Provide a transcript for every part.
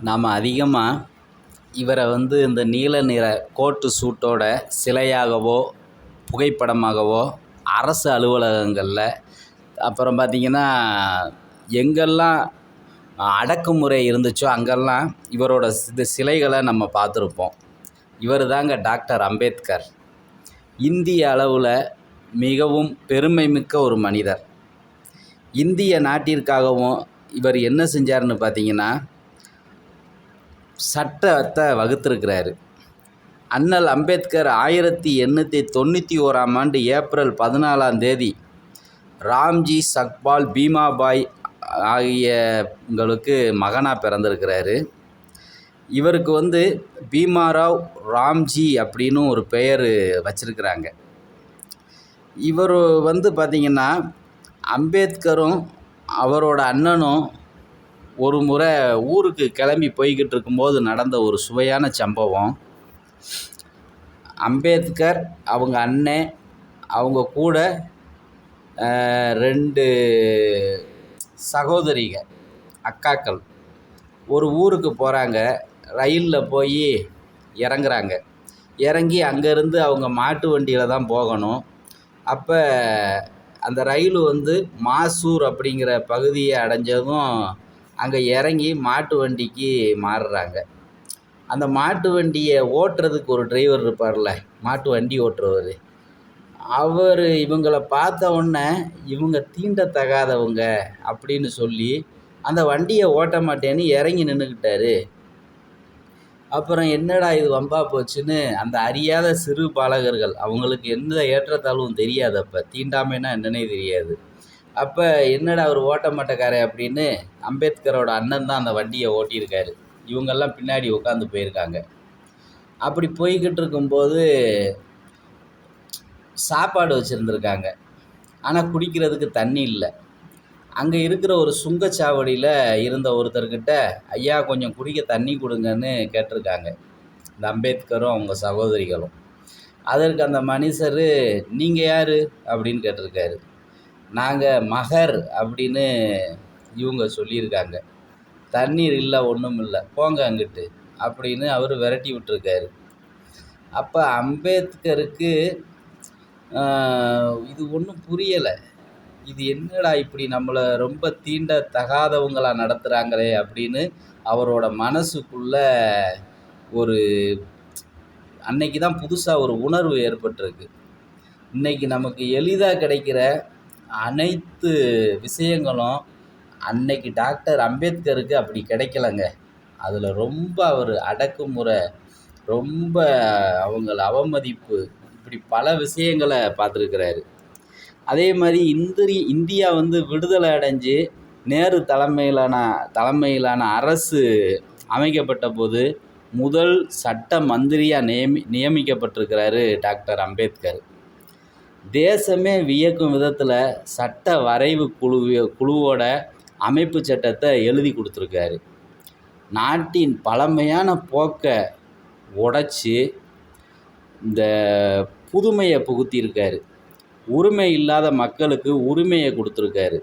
நாம் அதிகமாக இவரை வந்து இந்த நீல நிற கோட்டு சூட்டோட சிலையாகவோ புகைப்படமாகவோ அரசு அலுவலகங்களில் அப்புறம் பார்த்திங்கன்னா எங்கெல்லாம் அடக்குமுறை இருந்துச்சோ அங்கெல்லாம் இவரோட இந்த சிலைகளை நம்ம பார்த்துருப்போம். இவர் தாங்க டாக்டர் அம்பேத்கர். இந்திய அளவில் மிகவும் பெருமைமிக்க ஒரு மனிதர். இந்திய நாட்டிற்காகவும் இவர் என்ன செஞ்சார்னு பார்த்தீங்கன்னா சட்டத்தை வகுத்திருக்கிறாரு. அண்ணல் அம்பேத்கர் ஆயிரத்தி எண்ணூற்றி தொண்ணூற்றி ஓராம் ஆண்டு ஏப்ரல் பதினாலாம் தேதி ராம்ஜி சக்பால் பீமாபாய் ஆகியவங்களுக்கு மகனாக பிறந்திருக்கிறாரு. இவருக்கு வந்து பீமாராவ் ராம்ஜி அப்படின்னு ஒரு பெயர் வச்சிருக்கிறாங்க. இவர் வந்து பார்த்திங்கன்னா அம்பேத்கரும் அவரோட அண்ணனும் ஒரு முறை ஊருக்கு கிளம்பி போய்கிட்டு இருக்கும்போது நடந்த ஒரு சுவையான சம்பவம். அம்பேத்கர் அவங்க அண்ணன் அவங்க கூட ரெண்டு சகோதரிக அக்காக்கள் ஒரு ஊருக்கு போகிறாங்க ரயிலில் போய் இறங்குறாங்க. இறங்கி அங்கேருந்து அவங்க மாட்டு வண்டியில் தான் போகணும். அப்போ அந்த ரயில் வந்து மாசூர் அப்படிங்கிற பகுதியை அடைஞ்சதும் அங்கே இறங்கி மாட்டு வண்டிக்கு மாறுறாங்க. அந்த மாட்டு வண்டியை ஓட்டுறதுக்கு ஒரு டிரைவர் இருப்பார்ல மாட்டு வண்டி ஓட்டுறவர். அவர் இவங்கள பார்த்த உடனே இவங்க தீண்டத்தகாதவங்க அப்படின்னு சொல்லி அந்த வண்டியை ஓட்ட மாட்டேன்னு இறங்கி நின்றுக்கிட்டாரு அப்புறம் என்னடா இது வம்பா போச்சுன்னு அந்த அறியாத சிறு பாலகர்கள் அவங்களுக்கு எந்த ஏற்றத்தாழ்வும் தெரியாது அப்போ. தீண்டாமைன்னா என்னன்னே தெரியாது. அப்போ என்னடா அவர் ஓட்ட மாட்டக்காரே அப்படின்னு அம்பேத்கரோட அண்ணன் தான் அந்த வண்டியை ஓட்டியிருக்காரு. இவங்கெல்லாம் பின்னாடி உட்காந்து போயிருக்காங்க. அப்படி போய்கிட்டு இருக்கும்போது சாப்பாடு வச்சுருந்துருக்காங்க. ஆனால் குடிக்கிறதுக்கு தண்ணி இல்லை. அங்கே இருக்கிற ஒரு சுங்கச்சாவடியில் இருந்த ஒருத்தர்கிட்ட ஐயா கொஞ்சம் குடிக்க தண்ணி கொடுங்கன்னு கேட்டிருக்காங்க. இந்த அம்பேத்கரும் அவங்க சகோதரிகளும். அதற்கு அந்த மனுஷர் நீங்கள் யார்? அப்படின்னு கேட்டிருக்காரு. நாங்கள் மகர் அப்படின்னு இவங்க சொல்லியிருக்காங்க. தண்ணீர் இல்லை ஒன்றும் இல்லை போங்க அங்கிட்டு அப்படின்னு அவர் விரட்டி விட்டுருக்காரு. அப்போ அம்பேத்கருக்கு இது ஒன்றும் புரியலை. இது என்னடா இப்படி நம்மளை ரொம்ப தீண்ட தகாதவங்களாக நடத்துகிறாங்களே அப்படின்னு அவரோட மனசுக்குள்ள ஒரு அன்னைக்கு தான் புதுசாக ஒரு உணர்வு ஏற்பட்டிருக்கு. இன்றைக்கி நமக்கு எளிதாக கிடைக்கிற அனைத்து விஷயங்களும் அன்னைக்கு டாக்டர் அம்பேத்கருக்கு அப்படி கிடைக்கலங்க. அதில் ரொம்ப அவர் அடக்குமுறை ரொம்ப அவங்கள அவமதிப்பு இப்படி பல விஷயங்களை பார்த்துருக்குறாரு. அதே மாதிரி இந்திரி இந்தியா வந்து விடுதலை அடைஞ்சு நேரு தலைமையிலான தலைமையிலான அரசு அமைக்கப்பட்ட போது முதல் சட்ட மந்திரியாக நியமி நியமிக்கப்பட்டிருக்கிறாரு டாக்டர் அம்பேத்கர். தேசமே வியக்கும் விதத்தில் சட்ட வரைவு குழு குழுவோட அமைப்பு சட்டத்தை எழுதி கொடுத்துருக்காரு. நாட்டின் பழமையான போக்கை உடைச்சி இந்த புதுமையை புகுத்தியிருக்காரு. உரிமை இல்லாத மக்களுக்கு உரிமையை கொடுத்துருக்காரு.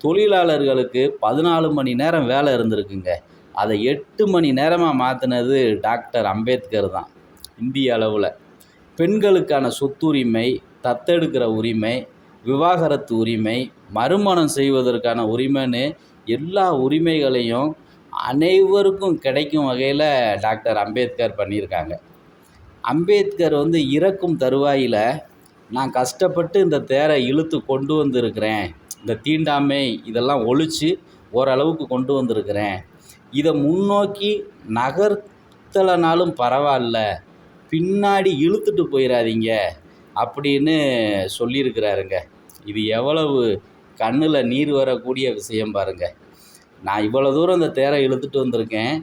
தொழிலாளர்களுக்கு பதினாலு மணி நேரம் வேலை இருந்திருக்குங்க. அதை எட்டு மணி நேரமாக மாற்றினது டாக்டர் அம்பேத்கர் தான் இந்திய அளவில். பெண்களுக்கான சொத்துரிமை தத்தெடுக்கிற உரிமை விவாகரத்து உரிமை மறுமணம் செய்வதற்கான உரிமைன்னு எல்லா உரிமைகளையும் அனைவருக்கும் கிடைக்கும் வகையில் டாக்டர் அம்பேத்கர் பண்ணியிருக்காங்க. அம்பேத்கர் வந்து இறக்கும் தருவாயில் நான் கஷ்டப்பட்டு இந்த தேரை இழுத்து கொண்டு வந்திருக்கிறேன். இந்த தீண்டாமை இதெல்லாம் ஒழித்து ஓரளவுக்கு கொண்டு வந்திருக்கிறேன். இதை முன்னோக்கி நகர்த்தலைனாலும் பரவாயில்ல. பின்னாடி இழுத்துட்டு போயிடாதீங்க அப்படின்னு சொல்லியிருக்கிறாருங்க. இது எவ்வளவு கண்ணில் நீர் வரக்கூடிய விஷயம் பாருங்கள் நான் இவ்வளோ தூரம் இந்த தேரை இழுத்துட்டு வந்திருக்கேன்.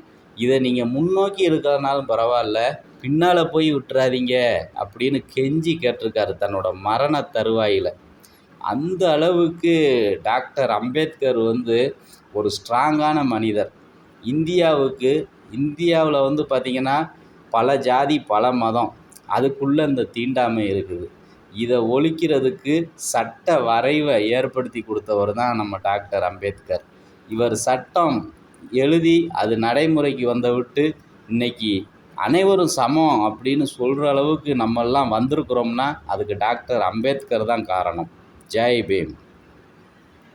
இதை நீங்கள் முன்னோக்கி இழுக்கிறனாலும் பரவாயில்ல. பின்னால் போய் விட்டுறாதீங்க அப்படின்னு கெஞ்சி கேட்டிருக்காரு தன்னோட மரண தருவாயில். அந்த அளவுக்கு டாக்டர் அம்பேத்கர் வந்து ஒரு ஸ்ட்ராங்கான மனிதர். இந்தியாவுக்கு இந்தியாவில் வந்து பார்த்திங்கன்னா பல ஜாதி பல மதம். அதுக்குள்ளே இந்த தீண்டாமை இருக்குது. இதை ஒழிக்கிறதுக்கு சட்ட வரைவை ஏற்படுத்தி கொடுத்தவர் தான் நம்ம டாக்டர் அம்பேத்கர். இவர் சட்டம் எழுதி அது நடைமுறைக்கு வந்த விட்டு இன்னைக்கு அனைவரும் சமம் அப்படின்னு சொல்கிற அளவுக்கு நம்மெல்லாம் வந்திருக்கிறோம்னா அதுக்கு டாக்டர் அம்பேத்கர் தான் காரணம். ஜெய் பீம்.